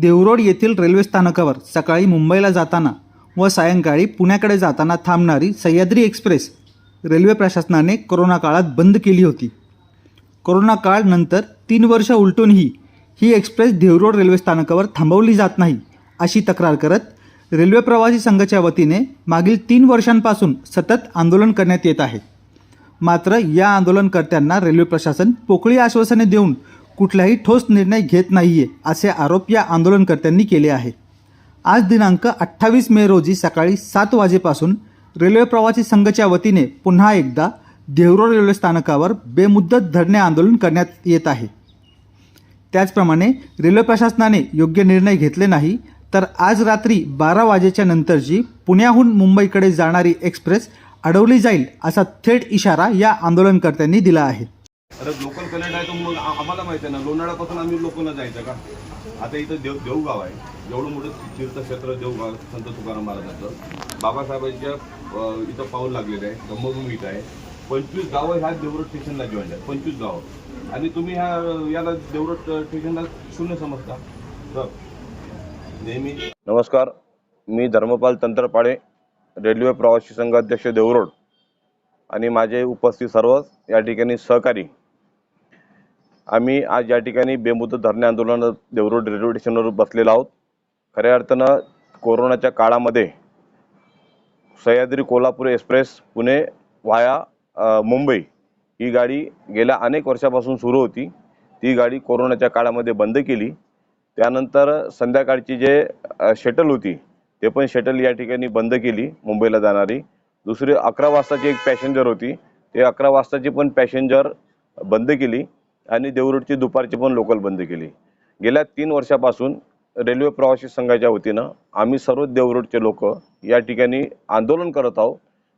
देवरोड येथील रेल्वे स्थानकावर सकाळी मुंबईला जाताना व सायंकाळी पुण्याकडे जाताना थांबणारी सह्याद्री एक्सप्रेस रेल्वे प्रशासनाने कोरोना काळात बंद केली होती. कोरोना काळ नंतर तीन वर्ष उलटूनही ही एक्सप्रेस देवरोड रेल्वे स्थानकावर थांबवली जात नाही अशी तक्रार करत रेल्वे प्रवासी संघाच्या वतीने मागील तीन वर्षांपासून सतत आंदोलन करण्यात येत आहे. मात्र या आंदोलनकर्त्यांना रेल्वे प्रशासन पोकळी आश्वासने देऊन कुठलाही ठोस निर्णय घेत नाहीये असे आरोप या आंदोलनकर्त्यांनी केले आहे. आज दिनांक अठ्ठावीस मे रोजी सकाळी सात वाजेपासून रेल्वे प्रवासी संघाच्या वतीने पुन्हा एकदा देवरोड रेल्वे स्थानकावर बेमुद्दत धरणे आंदोलन करण्यात येत आहे. त्याचप्रमाणे रेल्वे प्रशासनाने योग्य निर्णय घेतले नाही तर आज रात्री बारा वाजेच्या नंतरची पुण्याहून मुंबईकडे जाणारी एक्सप्रेस अडवली जाईल असा थेट इशारा या आंदोलनकर्त्यांनी दिला आहे. अरे लोकल कनेक्ट आहे तर मग आम्हाला माहिती आहे ना लोणाळ्यापासून आम्ही लोकलला जायचं का? आता इथं देव देवगाव आहे. एवढं मोठं तीर्थक्षेत्र देवगाव संत तुकाराम महाराजांचं. बाबासाहेबांच्या इथं पाऊल लागलेलं आहे धम्मभूमी इथं आहे. पंचवीस गावं ह्या देवरोड स्टेशनला जॉईन आहेत पंचवीस गावं. आणि तुम्ही ह्या याला देवरोड स्टेशनला शून्य समजता. तर नेहमी नमस्कार. मी धर्मपाल तंत्रपाडे रेल्वे प्रवासी संघाध्यक्ष देवरोड. आणि माझे उपस्थित सर्व या ठिकाणी सहकारी आम्ही आज या ठिकाणी बेमुदत धरणे आंदोलन देवरोड रेल्वे स्टेशनवर बसलेलो आहोत. खऱ्या अर्थानं कोरोनाच्या काळामध्ये सह्याद्री कोल्हापूर एक्सप्रेस पुणे वाया मुंबई ही गाडी गेल्या अनेक वर्षापासून सुरू होती. ती गाडी कोरोनाच्या काळामध्ये बंद केली. त्यानंतर संध्याकाळची जे शटल होती ते पण शटल या ठिकाणी बंद केली मुंबईला जाणारी. दुसरी अकरा वाजताची एक पॅसेंजर होती. ते अकरा वाजताची पण पॅसेंजर बंद केली. आणि देवरुडची दुपारची पण लोकल बंद केली. गेल्या तीन वर्षापासून रेल्वे प्रवासी संघाच्या वतीनं आम्ही सर्व देवरुडचे लोक या ठिकाणी आंदोलन करत आहोत.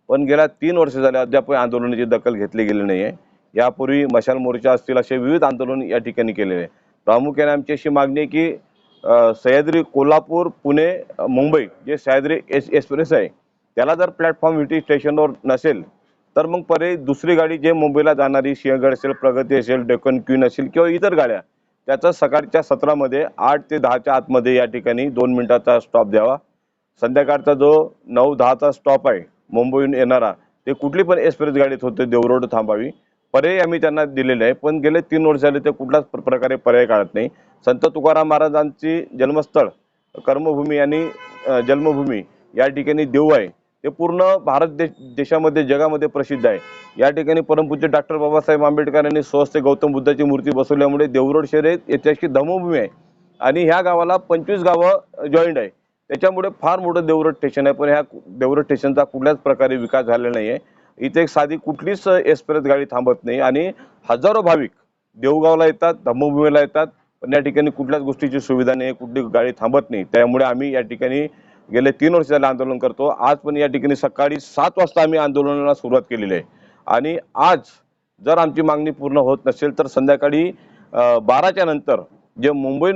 पण गेल्या तीन वर्ष झाल्या अद्याप आंदोलनाची दखल घेतली गेली नाही आहे यापूर्वी मशाल मोर्चा असतील असे विविध आंदोलन या ठिकाणी केलेले आहे. प्रामुख्याने आमची अशी मागणी आहे की सह्याद्री कोल्हापूर पुणे मुंबई जे सह्याद्री एस एक्सप्रेस आहे त्याला जर प्लॅटफॉर्म विटी स्टेशनवर नसेल तर मग पर्यायी दुसरी गाडी जे मुंबईला जाणारी सिंहगड असेल प्रगती असेल डेकन क्वीन असेल किंवा इतर गाड्या त्याचा सकाळच्या सत्रामध्ये आठ ते दहाच्या आतमध्ये या ठिकाणी दोन मिनिटाचा स्टॉप द्यावा. संध्याकाळचा जो नऊ दहाचा स्टॉप आहे मुंबईहून येणारा ते कुठली पण एक्सप्रेस गाडीत होते देवरोड थांबावी. पर्याय आम्ही त्यांना दिलेले आहे पण गेले तीन वर्ष झाले ते कुठलाच प्रकारे पर्याय काढत नाही. संत तुकाराम महाराजांची जन्मस्थळ कर्मभूमी आणि जन्मभूमी या ठिकाणी देऊ आहे. हे पूर्ण भारत देश देशामध्ये जगामध्ये प्रसिद्ध आहे. या ठिकाणी परमपूज्य डॉक्टर बाबासाहेब आंबेडकर यांनी स्वस्त गौतम बुद्धाची मूर्ती बसवल्यामुळे देवरोड शहर हे ऐतिहासिक धर्मभूमी आहे. आणि ह्या गावाला पंचवीस गावं जॉईंट आहे. त्याच्यामुळे फार मोठं देवरोड स्टेशन आहे. पण ह्या देवरोड स्टेशनचा कुठल्याच प्रकारे विकास झालेला नाही आहे इथे एक साधी कुठलीच एक्सप्रेस गाडी थांबत नाही. आणि हजारो भाविक देवगावला येतात धम्मभूमीला येतात. पण या ठिकाणी कुठल्याच गोष्टीची सुविधा नाही. कुठली गाडी थांबत नाही. त्यामुळे आम्ही या ठिकाणी गेले तीन वर्ष झाले आंदोलन करतो. आज पण या ठिकाणी सकाळी सात वाजता आम्ही आंदोलनाला सुरुवात केलेली आहे. आणि आज जर आमची मागणी पूर्ण होत नसेल तर संध्याकाळी बाराच्या नंतर जे मुंबई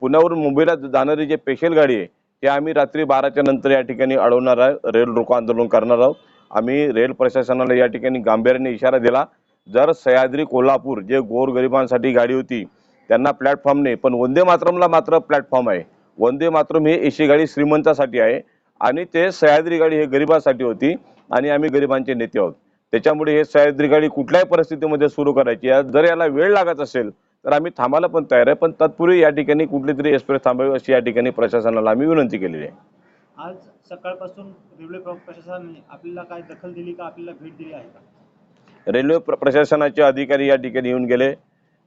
पुण्यावरून मुंबईला जाणारी जे स्पेशल गाडी आहे ते आम्ही रात्री बाराच्या नंतर या ठिकाणी अडवणार आहे. रेल रोको आंदोलन करणार आहोत. आम्ही रेल प्रशासनाला या ठिकाणी गांभीर्याने इशारा दिला. जर सह्याद्री कोल्हापूर जे गोरगरिबांसाठी गाडी होती त्यांना प्लॅटफॉर्म नाही पण वंदे मातरमला मात्र प्लॅटफॉर्म आहे. वंदे मातरम ही एसी गाडी श्रीमंतासाठी आहे. आणि ते सह्याद्री गाडी हे गरिबांसाठी होती. आणि आम्ही गरिबांचे नेते आहोत. त्याच्यामुळे हे सह्याद्री गाडी कुठल्याही परिस्थितीमध्ये सुरू करायची जर याला वेळ लागत असेल तर आम्ही थांबायला पण तयार आहे. पण तत्पूर्वी या ठिकाणी कुठली तरी एक्सप्रेस थांबावी अशी या ठिकाणी प्रशासनाला आम्ही विनंती केलेली आहे. आज सकाळपासून रेल्वे प्र- प्रशासनाने आपल्याला काय दखल दिली का? आपल्याला भेट दिली आहे का? रेल्वे प्र प्रशासनाचे अधिकारी या ठिकाणी येऊन गेले.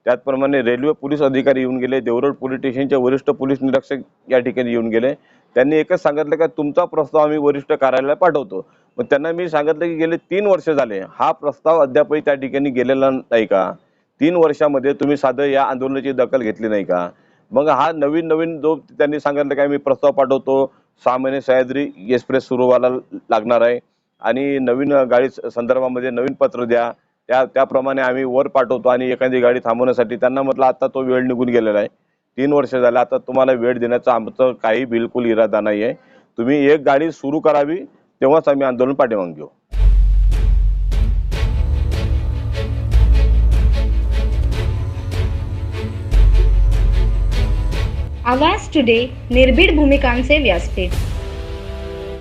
त्याचप्रमाणे रेल्वे पोलीस अधिकारी येऊन गेले देवरोड पोलीस स्टेशनचे वरिष्ठ पोलीस निरीक्षक या ठिकाणी येऊन गेले. त्यांनी एकच सांगितलं का तुमचा प्रस्ताव आम्ही वरिष्ठ कार्यालयाला पाठवतो. मग त्यांना मी सांगितलं की गेले तीन वर्ष झाले हा प्रस्ताव अद्यापही त्या ठिकाणी गेलेला नाही का? तीन वर्षामध्ये तुम्ही साधं या आंदोलनाची दखल घेतली नाही का? मग हा नवीन नवीन जो त्यांनी सांगितलं काय मी प्रस्ताव पाठवतो सहा महिने सह्याद्री एक्सप्रेस सुरू व्हायला लागणार आहे. आणि नवीन गाडी संदर्भामध्ये नवीन पत्र द्या. त्या त्याप्रमाणे आम्ही वर पाठवतो आणि एखादी गाडी थांबवण्यासाठी त्यांना म्हटलं आता तो वेळ निघून गेलेला आहे. तीन वर्ष झाले आता तुम्हाला वेळ देण्याचा आमचं काही बिलकुल इरादा नाही आहे. तुम्ही एक गाडी सुरू करावी तेव्हाच आम्ही आंदोलन पाठीमागे घेऊ. आवाज टुडे निर्भीड भूमिकांचे व्यासपीठ.